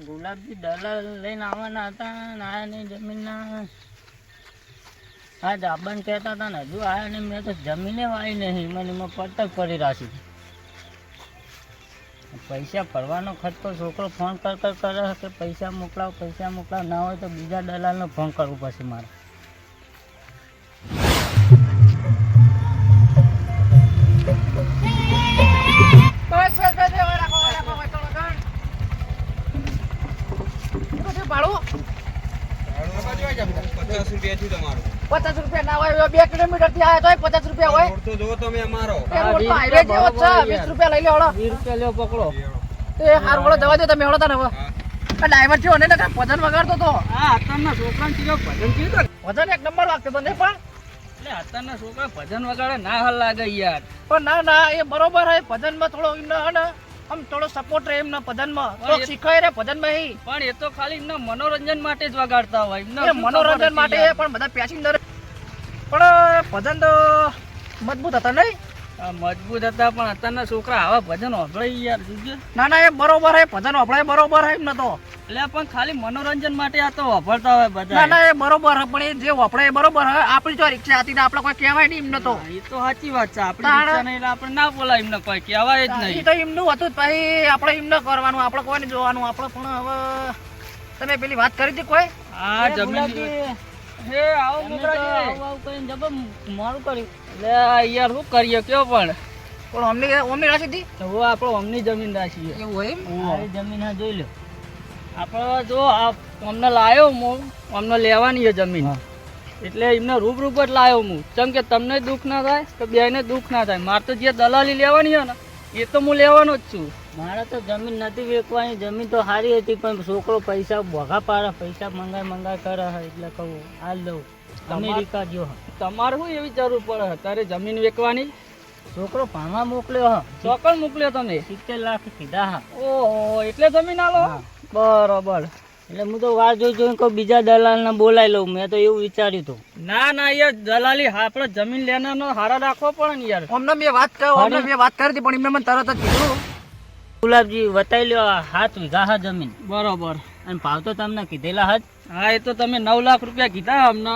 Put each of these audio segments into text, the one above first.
ગુલાબજી દલાલ લઈને આવવાના હતા અને આયા નહીં જમીનના હા જાબન કહેતા હતા ને, હજુ આયા નહીં, મેં તો જમીને વાળી નહીં, મને એમાં પડતક પડી રાખી. પૈસા ભરવાનો ખર્ચો છોકરો ફોન કર કર, કરે, કે પૈસા મોકલાવ પૈસા મોકલાવ, ના હોય તો બીજા દલાલનો ફોન કરવું પડશે મારે. પચાસ રૂપિયા થયું તમારું પચાસ રૂપિયા ના હોય બે કિલોમીટરથી આવ્યા તો પચાસ રૂપિયા હોય. તો તમે અમારો. તો હાઈવે જેવો છે વીસ રૂપિયા લઈ લે હળો. વીસ રૂપિયા લ્યો પકડો. એ હાર વળો જવા દો તમે હળો તને હવે. ડ્રાઈવર થયો ને નકર ભજન વગાડતો તો. આ અત્યારના છોકરાને કીધો ભજન કીધું ભજન એક નંબર લાગતો તો ને પણ. એટલે અત્યારના છોકરા ભજન વગાડે ના હાલ લાગે યાર. પણ ના ના એ બરોબર હે ભજનમાં થોડો એમને હે ને. આમ થોડો સપોર્ટ રહે એમના પદનમાં. તો શીખાય રે ભજનમાં પણ એ તો ખાલી એમના મનોરંજન માટે જ વગાડતા હોય. એમને મનોરંજન માટે પણ બધા પેસેન્જર પણ ભજન તો મજબૂત હતા નહીં? મજબૂત હતા પણ અત્યારના છોકરા આવા ભજન વાપરે યાર સમજે ના ના એ બરોબર હે ભજન વપરાય બરોબર હે એમને તો એટલે પણ ખાલી મનોરંજન માટે આ તો વાપરતા હોય બધા. ના ના એ બરોબર હે પણ એ જે એ બરોબર હે આપણી જો રિક્ષા હતી ને આપણે કોઈ કહેવાય નહીં એમને તો એ તો સાચી વાત છે આપણી રિક્ષા નહીં એટલે આપણે ના બોલાય એમને કોઈ કહેવાય જ એ નહીં. તો એમનું હતું પછી આપણે એમને કરવાનું આપણે કોઈને જોવાનું આપણે પણ હવે તમે પેલી વાત કરી હતી કોઈ? આ જમીન હે આવો મોકરાજી આવું આવું કરીને કર્યું આ યાર શું કરીએ કયો પણ? પણ અમને અમને રાશી હતી તો આપણો અમની જમીન રાખીએ એવું હોય આ જમીન હા જોઈ લો. આપણે જો આ અમને લાયો હું અમને લેવાની છે જમીન. એટલે એમને રૂબરૂપ જ લાયો હું. કેમ કે તમને દુઃખ ના થાય કે બેને દુઃખ ના થાય? મારે તો જે દલાલી લેવાની છે ને એ તો હું લેવાનો જ છું. મારે તો જમીન નથી વેચવાની જમીન તો સારી હતી પણ છોકરો પૈસા ભોગા પાડે પૈસા મંગાય મંગાય કરે એટલે કહું હાલ દઉં અમેરિકા જો તમારે શું એવી જરૂર પડે? તારે જમીન વેચવાની? છોકરો ભણવા મોકલ્યો હા. ચોકડ મોકલ્યો તમે સિત્તેર લાખ કીધા હા. ઓહો એટલે જમીન આલો? બરોબર. એટલે હું તો વાર જોઈ જોઈને કોઈ બીજા દલાલને બોલાવી લઉં. મેં તો એવું વિચાર્યું હતું. ના ના યાર દલાલી આપણે જમીન લેનારનો હારા રાખવો પડે ને યાર. અમને મેં વાત કરી અમને મેં વાત કરી હતી પણ એમને મને તરત જ કીધું. ગુલાબજી વતાઈ લ્યો હાથ વીઘા હા જમીન. બરોબર. અને ભાવ તો તમને કીધેલા હજ હા એ તો તમે નવ લાખ રૂપિયા કીધા અમને.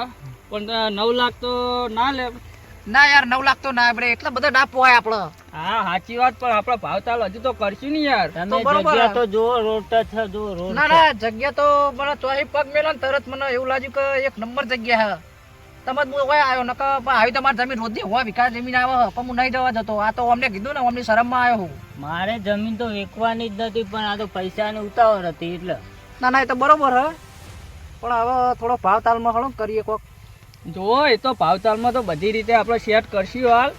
પણ નવ લાખ તો ના લે. ના યાર નવ લાખ તો ના આપણે એટલા બધા ના પોહાય આપડે. હા સાચી વાત પણ આપડે ભાવ ચાલ હજુ તો કરશું ને યાર. તમે બરોબર. જગ્યા તો જો રોડ છે જો રોડ ના ના જગ્યા તો મને ચોહી પગ મેલો ને તરત મને એવું લાગ્યું કે એક નંબર જગ્યા હે તમે જ હું હોય આવ્યો નકર પણ આવી તમારી જમીન રોજની હોય વિકાસ જમીન આવે હે, પણ હું નહીં જવા જતો. આ તો અમને કીધું ને અમને શરમમાં આવ્યો હું મારે જમીન તો વેચવાની જ નથી પણ આ તો પૈસાની ઉતાવળ હતી એટલે. ના ના એ તો બરોબર હે પણ હવે થોડો ભાવ તાલમાં હળો કરીએ કોક. જો એ તો ભાવતાલમાં તો બધી રીતે આપણે સેટ કરશું હાલ.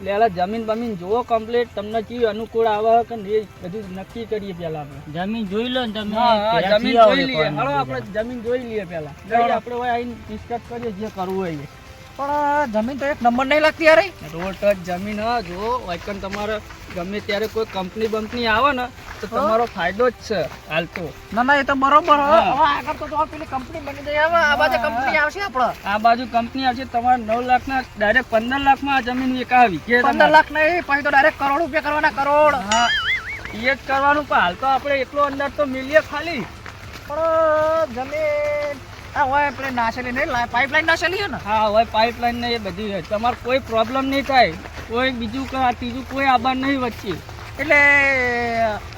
એટલે જમીન બમીન જુઓ કમ્પ્લીટ તમને કેવી અનુકૂળ આવે કે એ બધું નક્કી કરીએ પેલા આપણે. જમીન જોઈ લો ને તમે. જમીન જોઈ લઈએ. હાલો આપણે જમીન જોઈ લઈએ પેલા. આપણે આવીને ડિસ્કસ કરીએ જે કરવું હોય. પણ જમીન તો એક નંબર નહીં લાગતી યાર રોડ ટચ જમીન હા જો વાયકન તમારે ગમે ત્યારે કોઈ કંપની બંપની આવે ને તો તમારો ફાયદો જ છે હાલ તો. ના ના એ તો બરોબર. હવે આગળ તો પેલી કંપની બની જાય હવે આ બાજુ કંપની આવશે આપણે આ બાજુ કંપની આવશે તમારે નવ લાખના ડાયરેક્ટ પંદર લાખમાં આ જમીન કે પંદર લાખ નહીં પછી તો ડાયરેક્ટ કરોડ રૂપિયા કરવાના કરોડ. હા એ જ કરવાનું પણ હાલ તો આપણે એટલો અંદર તો મિલીએ ખાલી. પણ જમીન આ હોય પેલી નાસેલી નહીં પાઇપલાઇન નાસેલી હે ને? હા હવે પાઇપલાઇન ને એ બધી છે. તમારે કોઈ પ્રોબ્લેમ નહીં થાય. કોઈ બીજું ત્રીજું કોઈ આબાર નહીં વચ્ચે. એટલે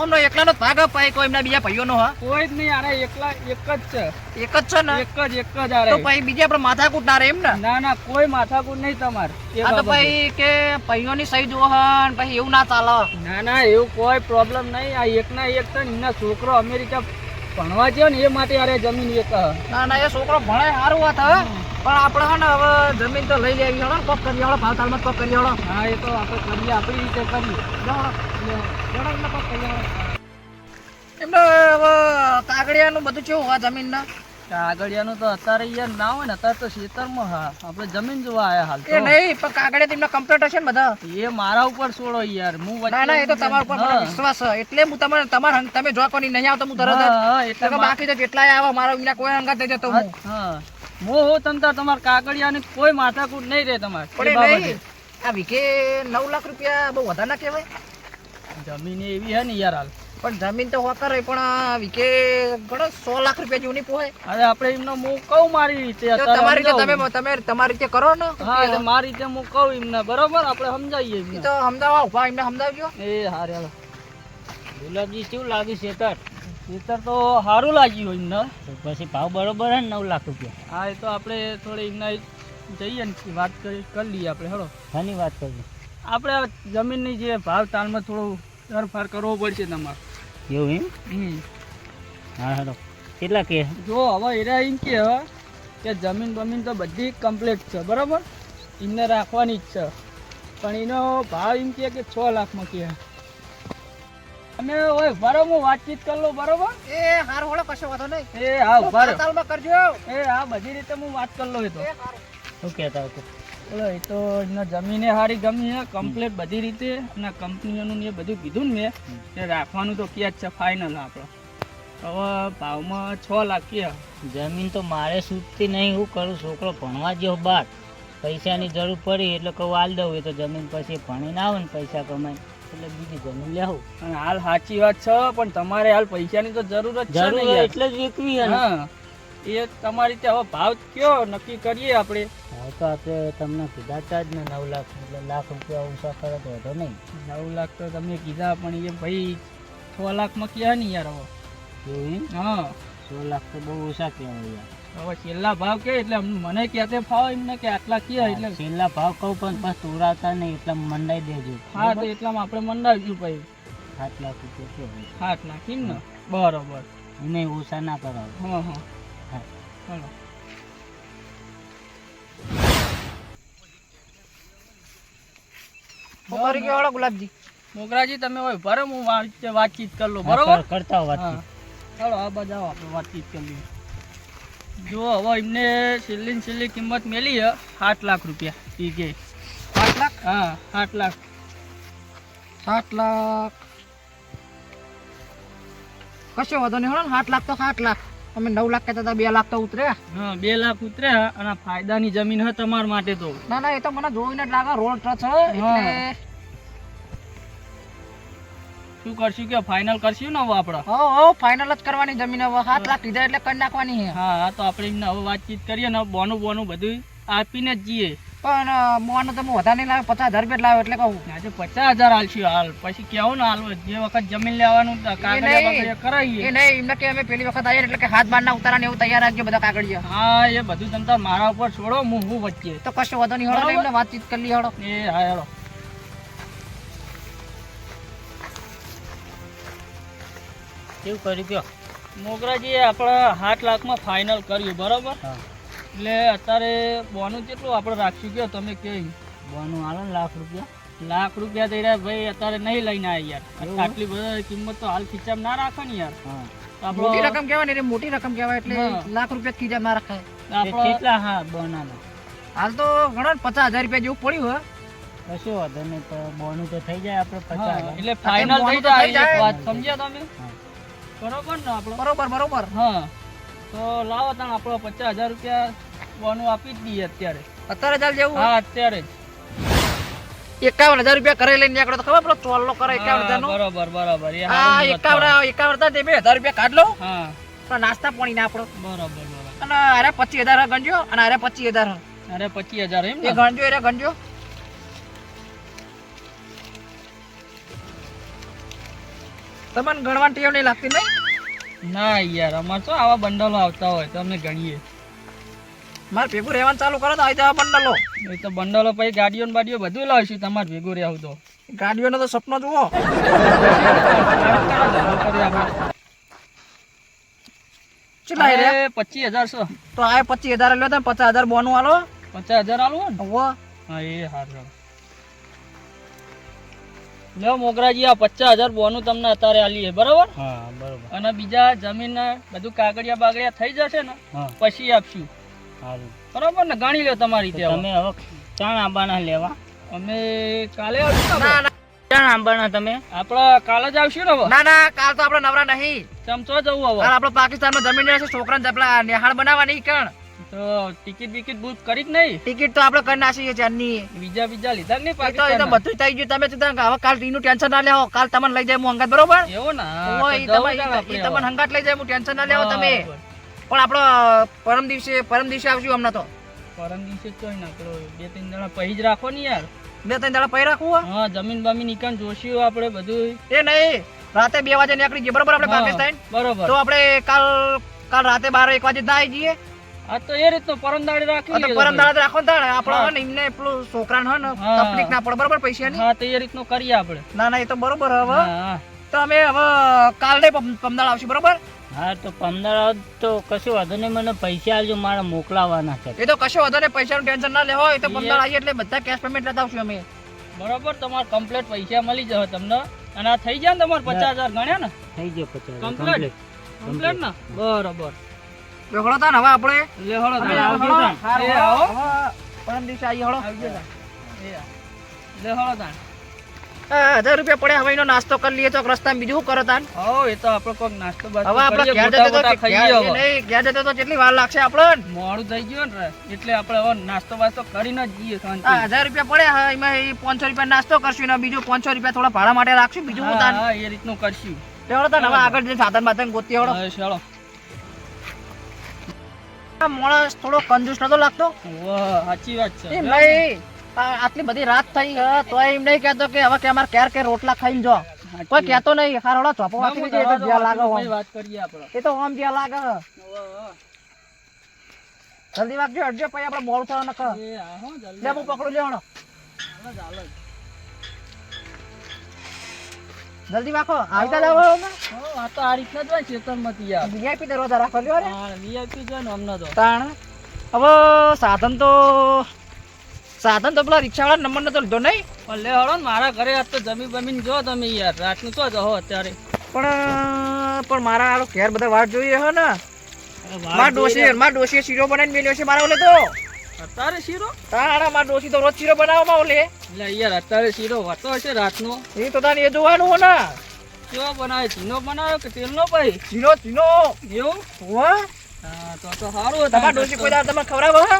અમનો એકલાનો ભાગ અપાય કોઈ એમના બીજા ભાઈઓનો હા? કોઈ જ નહીં આરે એકલા એક જ છે. એક જ છે ને? એક જ એક જ આરે. તો પછી બીજા આપણે માથાકૂટ ના એમ ને? ના ના કોઈ માથાકૂટ નહીં તમારે. આ તો બાબતે. કે ભાઈઓની સહી જોહન પછી એવું ના ચાલે. ના ના એવું કોઈ પ્રોબ્લેમ નહીં. આ એકના એક છે એમના છોકરો અમેરિકા ભણવા ગયો ને એ માટે અરે જમીન એક ના ના એ છોકરો ભણે સારું વાત પણ આપણે હે ને હવે જમીન તો લઈ લેવી હળો કોક કરી હળો ભાવતાલમાં કોક કરી હળો હા એ તો આપણે કરીએ આપણી રીતે કરીએ. એમને હવે કાગડિયાનું બધું કેવું હોય જમીનના? કાગળિયાનું તો અત્યારે યાર ના હોય ને અત્યારે તો ખેતરમાં હા આપણે જમીન જોવા આયા હાલ એ નહીં પણ કાગડિયા તેમના કમ્પ્લીટ હશે ને બધા. એ મારા ઉપર છોડો યાર હું ના ના એ તો તમારા ઉપર મને વિશ્વાસ છે. એટલે હું તમારે તમારા તમે જો કોની નહીં આવતો હું તરત એટલે બાકી તો કેટલાય આવે મારા વિના કોઈ અંગત નહીં જતો હું. હા હું. તમતાર તમારે કાગળિયાની કોઈ માથાકૂટ નહીં રહે તમારે પણ નહીં આ નવ લાખ રૂપિયા બહુ વધારે ના કહેવાય. જમીન એવી હે ને યાર હાલ. પણ જમીન તો હોકર રહી પણ વિકે ઘણો સો લાખ રૂપિયા જેવું નહીં પોહે અરે આપણે એમનો હું કહું મારી રીતે તમારી રીતે તમે તમે તમારી રીતે કરો ને. હા એટલે મારી રીતે હું કહું એમને બરોબર? આપણે સમજાવીએ એ તો સમજાવવા ઊભા એમને સમજાવજો. એ હારે હાલો. ગુલાબજી શું લાગ્યું શેતર? શેતર તો સારું લાગ્યું એમને. પછી ભાવ બરોબર હે નવ લાખ રૂપિયા? હા એ તો આપણે થોડી એમને જઈએ ને વાત કરી કરી લઈએ આપણે હળો શાની વાત કરીએ આપણે જમીનની જે ભાવ તાલમાં થોડું ફેરફાર કરવો પડશે તમારે. એવું એમ? હમ. હા હેલો. કેટલા કે? જો હવે એરા એમ કે હવે કે જમીન બમીન તો બધી કમ્પ્લીટ છે બરાબર? એમને રાખવાની જ છે. પણ એનો ભાવ એમ કે કે છ લાખમાં કે. અને ઓય બરો હું વાતચીત કરી લઉં બરોબર? એ હાર હોળો કશો વાતો નહીં. એ હા. તાલમાં કરજો. એ હા બધી રીતે હું વાત કરી લઉં એ તો. એ હારું. શું કહેતા હતો બોલો એ તો એમને જમીને સારી ગમી છે કમ્પ્લેટ બધી રીતે. અને કંપનીઓનું ને એ બધું કીધું ને મેં કે રાખવાનું તો ક્યાં જ છે ફાઇનલ આપણે. હવે ભાવમાં છ લાખ કે. જમીન તો મારે સૂટતી નહીં હું કરું છોકરો ભણવા જેવો બાર. પૈસાની જરૂર પડી એટલે કહું હાલ દઉં એ તો જમીન પછી ભણીને આવે ને પૈસા કમાઈને. એટલે બીજી જમીન લેવું. અને હાલ સાચી વાત છે પણ તમારે હાલ પૈસાની તો જરૂર જ જરૂર. એટલે જ વેચવી હા. એ તમારી રીતે હવે ભાવ કયો નક્કી કરીએ આપણે? ભાવ તો આપણે તમને કીધા હતા જ ને નવ લાખ એટલે લાખ રૂપિયા ઓછા કરે તો વધો નહીં. નવ લાખ તો તમે કીધા પણ એ ભાઈ છ લાખમાં ક્યાં નહીં યાર હવે? હા. છ લાખ તો બહુ ઓછા કહેવાય યાર. હવે છેલ્લા ભાવ કે એટલે મને ક્યાંથી ભાવ એમને કે આટલા ક્યાં એટલે છેલ્લા ભાવ કહું પણ બસ તોરાતા નહીં એટલે મંડાઈ દેજો. હા તો એટલામાં આપણે મંડાવીશું ભાઈ. સાત લાખ રૂપિયા સાત લાખ એમ ને? બરોબર. એને ઓછા ના કરાવો. હા હા. કરી ગુલાબજી. મોગરાજી તમે હોય ભરે હું વાતચીત કરી લો બરોબર? કરતા હો ચાલો આ બધા આપણે વાતચીત કરી લઈએ. જો હવે એમને છેલ્લી ને છેલ્લી કિંમત મેલી છે સાત લાખ રૂપિયા એ કે. સાત લાખ? હા સાત લાખ. સાત લાખ. કશો વાંધો નહીં હોય ને સાત લાખ તો સાત લાખ. અમે નવ લાખ કહેતા હતા બે લાખ તો ઉતર્યા હા બે લાખ ઉતર્યા અને ફાયદાની જમીન છે તમારા માટે તો. ના ના એ તો મને જોઈને જ લાગે રોડ છે એટલે શું કરશું કે ફાઇનલ કરશું ને હવે આપણે હો હો ફાઇનલ જ કરવાની જમીન હવે સાત લાખ લીધા એટલે કરી નાખવાની હા. હા તો આપણે એમને હવે વાતચીત કરીએ ને બોનું બોનું બધું આપીને જ જઈએ. પણ મોનો તો વધારે નહીં લાવ્યો પચાસ હજાર રૂપિયા લાવ્યો એટલે કહું. આજે પચાસ હજાર હાલશું હાલ. પછી કેવું ને હાલ જે વખત જમીન લેવાનું કાગળિયા કરાવીએ એ નહીં એમને કે અમે પેલી વખત આવીએ એટલે કે હાથ બારના ઉતારા ને એવું તૈયાર રાખજો બધા કાગળિયા. હા એ બધું તમ મારા ઉપર છોડો હું હું વચ્ચે. તો કશો વાંધો નહીં હળો. એમને વાતચીત કરી હળો. એ હા હળો. કેવું કર્યું કયો? મોગરાજી આપણે સાત લાખમાં ફાઇનલ કર્યું બરાબર? હા. એટલે અત્યારે બોનું કેટલું આપણે રાખશું કે તમે કે બોનું હાલો ને લાખ રૂપિયા. લાખ રૂપિયા થઈ રહ્યા ભાઈ અત્યારે નહીં લઈને આવી યાર. આટલી બધી કિંમત તો હાલ ખીચામાં ના રાખો ને યાર મોટી રકમ કહેવાય ને મોટી રકમ કહેવાય એટલે લાખ રૂપિયા ના રખાય. કેટલા? હા બોનાના. હાલ તો ઘણો પચાસ હજાર રૂપિયા જેવું પડ્યું હોય કશો વાંધો નહીં તો બોનું તો થઈ જાય આપણે પચાસ એટલે ફાઇનલ થઈ જાય વાત સમજ્યા તમે? બરોબર ને આપણે? બરોબર બરોબર. હા. તો લાવો તમે આપણો પચાસ હજાર રૂપિયા બોનું આપી જ દઈએ અત્યારે. અત્યારે ચાલ જેવું હા અત્યારે જ. એકાવન હજાર રૂપિયા કરે લઈને નીકળો તો ખબર પેલો ચોલ્લો કરે એકાવન હજાર નો બરોબર બરોબર. હા એકાવન એકાવન હજાર બે હજાર રૂપિયા કાઢ લો હા. પણ નાસ્તા પાણી ના આપણો બરોબર બરોબર. અને અરે પચીસ હજાર ગણજો અને અરે પચીસ હજાર અરે પચીસ હજાર એમ એ ગણજો એ ગણજો તમને ગણવાની ટેવ નહીં લાગતી નહીં? ના યાર અમારે તો આવા બંડલો આવતા હોય તો અમે ગણીએ. મારે ભેગું રહેવાનું ચાલુ કરો તો આવી જવા બંડલો. એ તો બંડલો પછી ગાડીઓ ને બાડીઓ બધું લાવીશું તમારે ભેગું રહેવું તો. ગાડીઓનો તો સપનો જુઓ. કેટલા એ પચીસ હજાર છો તો આ પચીસ હજાર લ્યો તમે પચાસ હજાર બોનું આલો. પચાસ હજાર આલો ને? હા એ હારું લ્યો મોગરાજી આ પચાસ હજાર બોનું તમને અત્યારે આલીએ બરાબર? હા બરોબર. અને બીજા જમીન બધું કાગળિયા બાગળિયા થઈ જશે ને પછી આપશું. બરાબર ને? ગાણી લ્યો તમારી તો ત્યાં તમે હવે. ચાણ આંબાના લેવા. અમે કાલે આવશું ના ના ચાણ આંબાના તમે? આપણે કાલે જ આવશું ને ના ના કાલ તો આપણે નવરા નહીં. ચમચો જવું હવે. કાલ આપણે પાકિસ્તાનમાં જમીન રહેશે છોકરાને જપલા નિહાળ બનાવવાની કણ. તો ટિકિટ બિકિટ બુક કરી જ નહીં? ટિકિટ તો આપણે કરી નાખીએ ચારની બીજા બીજા લીધા નહીં પાકિસ્તાન તો એ બધું થઈ ગયું. તમે ચિંતા હવે કાલ ટીનું ટેન્શન ના લેવો. કાલ તમને લઈ જાય હું હંગાત બરોબર? એવું ના તમને હંગાત લઈ જાય હું ટેન્શન ના લેવો તમે. પણ આપણો પરમ દિવસે પરમ દિવસે આવશું હમણાં તો. પરમ દિવસે તો જોઈ નાખો બે ત્રણ દાડા પહી જ રાખો ને યાર. બે ત્રણ દાડા પૈ રાખવું હા. જમીન બમીન ઈકાન જોશી આપણે બધું એ નહીં રાતે બે વાગે નીકળી જઈએ બરોબર આપણે પાકિસ્તાન? બરોબર. તો આપણે કાલ કાલ રાતે બાર એક વાગે ના જઈએ. આ તો એ રીતનો પરમ દાડે રાખીએ રાખી તો પરમ દાડે રાખો ને આપણે ને એમને પેલું છોકરાને હોય ને તકલીફ ના પડે. બરોબર પૈસાની? હા તો એ રીતનો કરીએ આપણે. ના ના એ તો બરોબર હવે. તો અમે હવે કાલ પમદાળ આવશું. બરોબર? હા તો પંદર તો કશું વાંધો નહીં મને પૈસા આવજો મારે મોકલાવાના છે. એ તો કશો વધારે પૈસાનું ટેન્શન ના લેવો એ તો પંદર આવી એટલે બધા કેશ પેમેન્ટ લેતા આવશું અમે. બરોબર તમારે કમ્પ્લીટ પૈસા મળી જશે તમને. અને આ થઈ જાય ને તમારે પચાસ હજાર ગણ્યા ને? થઈ જાય પચાસ Complete? કમ્પ્લીટ ને? બરોબર. બેહળો તા હવે આપણે. લે તા આવજો તા. એ આવો. પરમ દિવસે આવીએ હળો. આવજો તા એ આ. હજાર રૂપિયા પડે હવે એનો નાસ્તો કરી લઈએ તો રસ્તા બીજું શું કરો તાન? એ તો આપણે કોઈક નાસ્તો હવે આપણે ઘેર જતો તો ઘેર- નહીં, ઘેર જતો તો કેટલી વાર લાગશે આપણને? મોડું થઈ ગયું ને એટલે આપણે હવે નાસ્તો વાસ્તો કરીને જ જઈએ શાંતિ હજાર રૂપિયા પડે હા, એમાં એ પાંચસો રૂપિયા નાસ્તો કરશું ને બીજું પાંચસો રૂપિયા થોડા ભાડા માટે રાખશું બીજું હું તાન? એ રીતનું કરશું. તેવડો તાન હવે આગળ જઈને સાધન બાધન ગોતી આવડો ચાલો. માણસ થોડો કંજૂસ નતો લાગતો? વાહ, સાચી વાત છે. એ નહીં આ આટલી બધી રાત થઈ હે, તોય એમ નહીં કહેતો કે હવે કે અમારે ક્યારે કે રોટલા ખાઈને જો. કોઈ કહેતો નહીં હારોડા ચોપો ના, વાંચી હું લીધી, એ તો જ્યાં લાગે વાત કરીએ આપણે. એ તો આમ જ્યાં લાગે હે. જલ્દી વાગજો અડજો પછી આપણે મોડું થવા નખ આ લે હું પકડું લેવાનો હાલો હાલો. જલ્દી રાખો આવતા જાવ હો, આ તો આ રીતના જ હોય ખેતરમાંથી યાર. વીઆઈપી દરવાજા રાખો લ્યો રે. હા, VIP છે ને અમને તો. તાણ. હવે સાધન તો સાધન તો પેલા રિક્ષાવાળા નંબર નતો લીધો નહીં? પણ લે હળો ને મારા ઘરે આજ તો જમી બમીને જો તમે યાર. રાતનું તો જહો અત્યારે. પણ પણ મારા હાલો ઘેર બધા વાટ જોઈએ હે ને. માર જોઈ માર ડોશીએ શીરો બનાવીને મેલ્યો છે મારા ઓલે તો. રહ્યા. અત્યારે શીરો? તારા માર ડોશી તો રોજ શીરો બનાવવામાં ઓલે. એટલે યાર અત્યારે શીરો વાતો હશે રાતનો. એ તો તાને એ જોવાનું હો ને. કેવો બનાવે? ચીનો બનાવ્યો કે તેલનો ભાઈ? ચીનો ચીનો એવું? હા. તો તો સારું હતું. ડોસી ડોશી કોઈ તમે ખવડાવો હે?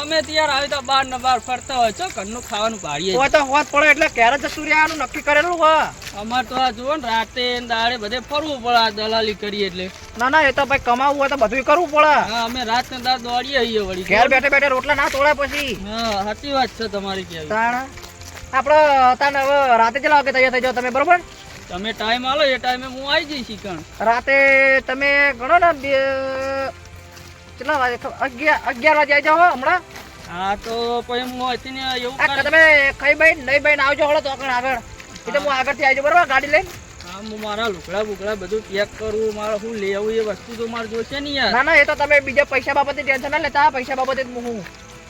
અમે ત્યાર આવી તો બાર ને બાર ફરતા હોય છો ઘરનું ખાવાનું પાડીએ હોય તો હોત પડે એટલે ક્યારે જશું રહેવાનું નક્કી કરેલું હોય અમાર તો આ જુઓ ને રાતે દાડે બધે ફરવું પડે આ દલાલી કરીએ એટલે. ના ના એ તો ભાઈ કમાવું હોય તો બધું કરવું પડે. હા અમે રાત ને દાડ દોડીએ આવીએ વળી. ઘેર બેઠે બેઠે રોટલા ના તોડે પછી. હા સાચી વાત છે તમારી કે આપણે તાન હવે રાતે કેટલા વાગે તૈયાર થઈ જાવ તમે બરોબર? તમે ટાઈમ આલો એ ટાઈમે હું આવી જઈશ રાતે તમે ગણો ને કેટલા વાગે અગિયાર અગિયાર વાગે આવી જાઓ હમણાં. હા તો પછી હું અહીંથી એવું કરે. તમે ખાઈ બેન નહીં બેન આવજો હળો તો આગળ આગળ. એ હું. આગળથી આવી જાઉં બરાબર? ગાડી લઈને? હા હું મારા લુકડા બુકડા બધું ચેક કરું મારે શું લેવું એ વસ્તુ તો મારે જોશે નહીં યાર. ના ના એ તો તમે બીજા પૈસા બાબતે ટેન્શન ના લેતા પૈસા બાબતે હું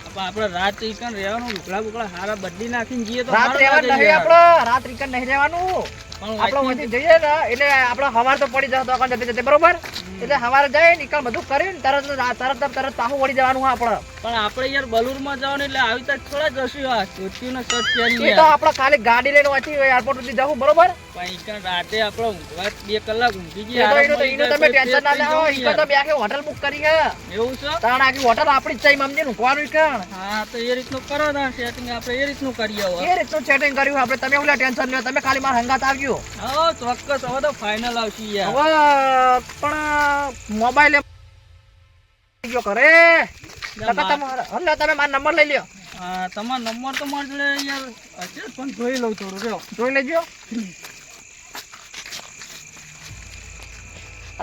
આપણે આપણે રાત રિકન રહેવાનું લુકડા બુકડા હારા બદલી નાખીને જઈએ તો રાત સારું રહેવાનું નહીં યાર. રાત રિકન નહીં રહેવાનું. આપણે અહીંથી- અહીંથી જઈએ ને એટલે આપણે હવાર તો પડી જતો જતે બરોબર? એટલે હવારે જાય નીકળ બધું કરીને તરત તરત તરત વળી જવાનું આપણે. પણ આપણે યાર બલુરમાં જવાનું એટલે આવી તક થોડા જશું આ ધોતિયું શર્ટ પહેરી એ તો આપણે ખાલી ગાડી લઈને વાંચી એરપોર્ટ સુધી જવું બરોબર? પણ રાતે આપણે ઊંઘવા બે કલાક ઊંઘી તો એનું તમે ટેન્શન ના લેવો પછી તો બે હોટલ બુક કરી ગયા એવું છે? આખી હોટલ આપણી જ છે મમજી ઊંઘવાનું કણ હા તો એ રીતનું કરો ને સેટિંગ આપણે એ રીતનું કરીએ એ રીતનું સેટિંગ કર્યું આપણે તમે ઓલા ટેન્શન લો તમે ખાલી મારા હંગાત આવજો હા ચોક્કસ. હવે તો ફાઇનલ આવશે યાર. હવે પણ મોબાઈલ ગયો કરે નકર તમે મારો. નંબર લઈ લ્યો. તમારો નંબર તો મારી જોડે યાર હશે પણ જોઈ લઉં થોડું રહ્યો જોઈ લેજો.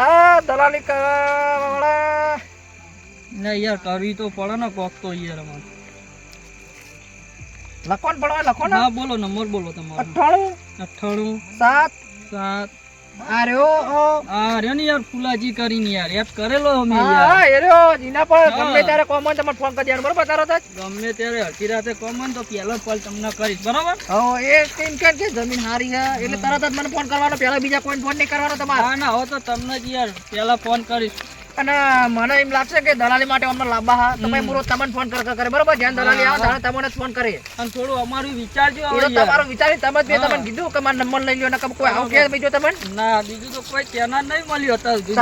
આ દલાલી કરવા ને યાર કરવી તો પડે ને કોક તો યાર અમારે. લખોન પડવા લખો ને. હા બોલો નંબર બોલો તમારો. અઠાણું અઠાણું સાત સાત. આ રહ્યો અ, આ રહ્યો ને યાર ફુલાજી કરીને યાર એપ કરેલો અમે હા જીના પર. ગમે ત્યારે કોમન તમારે ફોન કરી દેવાનો બરોબર તરત જ ગમે ત્યારે અડધી રાતે કોમન તો પહેલો કોલ તમને કરીશ બરાબર? હા એ કેમ કે જમીન હારી છે એટલે તરત જ મને ફોન કરવાનો પહેલા બીજા કોઈ ફોન નહીં કરવાનો તમારે. હા ના હો તો તમને જ યાર પહેલા ફોન કરીશ. અને મને એમ લાગશે કે દલાલી માટે અમને લાંબા હા. તમે પૂરો તમને ફોન કર કરે. બરોબર? જ્યાં દલાલી આવે ત્યારે તમને જ ફોન કરીએ. અને થોડું અમારું વિચારજો એ તમારું વિચારી તમે જ તમને કીધું કે મારો નંબર લઈ લ્યો ને કોઈ આવું કે બીજો તમને? ના બીજું તો કોઈ કેનાર નહીં મળ્યું સુધી.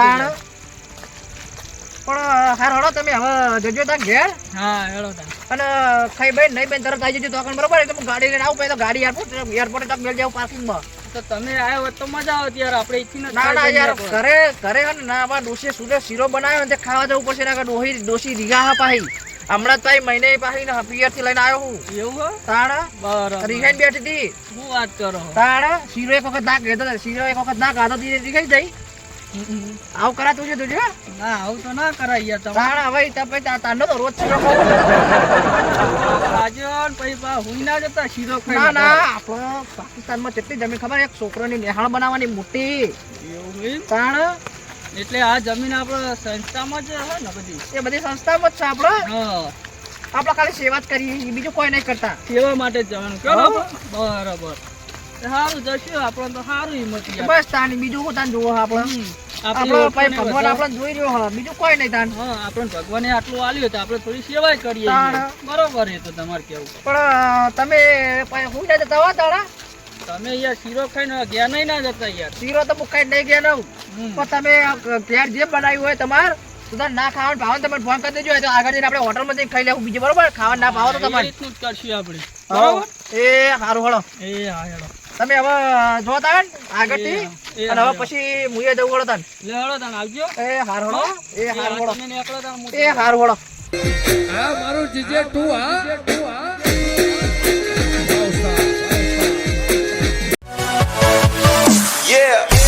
પણ હાર હળો તમે. હવે જજો તા ઘેર. હા હેળો તા અને ખાઈ બેન નહીં બેન તરત આવી જજો તો બરોબર? એટલે હું ગાડી લઈને આવું પછી તો ગાડી એરપોર્ટ એરપોર્ટ તક મેળ જાવ પાર્કિંગમાં તો તમે આવ્યો હોત તો મજા આવતી યાર આપણે અહીંથી ના ના યાર ઘરે ઘરે હે ના આમાં ડોશી સુલે શીરો બનાવ્યો ને ખાવા જવું પડશે ના ડોહી ડોશી રીગા હા પાહી. હમણાં જ મહિને પાહી ને પિયરથી લઈને આવ્યો હું. એવું હો? તાણા બરાબર. રીખાઈ બેઠી હતી. શું વાત કરો? તાણા શીરો એક વખત ના કહેતો શીરો એક વખત ના ખાધો તી રીખાઈ જાય. આવું કરાતું છે તુજે ના આવું તો ના કરાય યાર તાણા હવે તપે તાંડો તો રોજ છે રાજન પછી પા હુઈ ના જતા શીરો ખાઈ ના ના આપણો પાકિસ્તાનમાં કેટલી જમીન ખબર એક છોકરાની નિહાળ બનાવવાની મોટી. એવું તાણ? એટલે આ જમીન આપણે સંસ્થામાં જ હોય ને બધી? એ બધી સંસ્થામાં જ છે આપણે આપણે ખાલી સેવા જ કરીએ બીજું કોઈ નહીં કરતા. સેવા માટે જ જવાનું. બરાબર. સારું જશું આપણને તો સારું હિંમત બસ તાન બીજું શું તાન જોવો આપણે. આપણો ભાઈ ભગવાન વધારે- જોઈ રહ્યો હા બીજું કોઈ નહીં તાન હા આપણને ભગવાને આટલું આલ્યું તો આપણે થોડી સેવાય કરીએ બરોબર એ તો તમારે કેવું. પણ તમે હું ના જતા તારા તમે યાર શીરો ખાઈને ગયા નહીં ના જતા યાર. શીરો તો મુકાઈ નહીં ગયા નવ પણ તમે ઘેર જે બનાવ્યું હોય તમારે ના ખાવાનું ભાવે તમે ફોન કરી દેજો તો આગળ જઈને આપણે હોટલમાં જઈને ખાઈ લેવું બીજું બરોબર? ખાવાનું ના ભાવે તો તમારે. જ કરશું આપણે. બરોબર બરોબર? એ સારું હળો એ હા હેડો. તમે હવે જોતા આગળથી અને હવે પછી મુએ જવું વળો તાન. લે હળો તાન આવજો. એ હાર હળો એ હાર હળો. એ હાર હળો. હા મારું જીજે તું હા. Yeah.